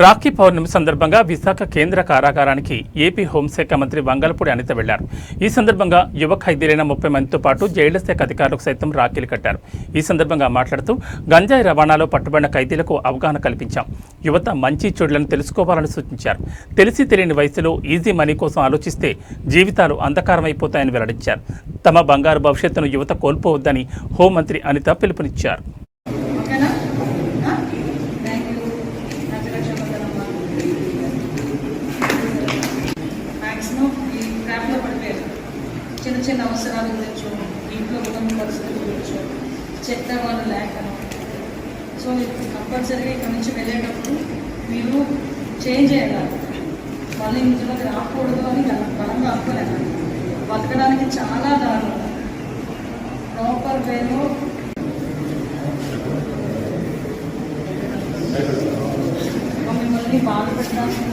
రాఖీ పౌర్ణమి సందర్భంగా విశాఖ కేంద్ర కారాగారానికి ఏపీ హోంశాఖ మంత్రి వంగలపూడి అనిత వెళ్ళారు. ఈ సందర్భంగా యువ ఖైదీలైన ముప్పై మందితో పాటు జైళ్ళ శాఖ అధికారులకు సైతం రాఖీలు కట్టారు. ఈ సందర్భంగా మాట్లాడుతూ గంజాయి రవాణాలో పట్టుబడిన ఖైదీలకు అవగాహన కల్పించాం. యువత మంచి చెడులను తెలుసుకోవాలని సూచించారు. తెలిసి తెలియని వయసులో ఈజీ మనీ కోసం ఆలోచిస్తే జీవితాలు అంధకారమైపోతాయని వెల్లడించారు. తమ బంగారు భవిష్యత్తును యువత కోల్పోవద్దని హోంమంత్రి అనిత పిలుపునిచ్చారు. చిన్న చిన్న అవసరాలు ఉండొచ్చు ఇంట్లో ఉన్న పరిస్థితులు ఉండొచ్చు చెత్త వాళ్ళు లేకను సో ఇప్పుడు కంపల్సరీగా ఇక్కడ నుంచి వెళ్ళేటప్పుడు మీరు చేంజ్ అయ్యాలి మళ్ళీ ఇంట్లోకి రాకూడదు అని బలంగా అనుకోలేదు. బతకడానికి చాలా దారులు ప్రాపర్ వేలో మిమ్మల్ని బాధ పెట్టాల్సిన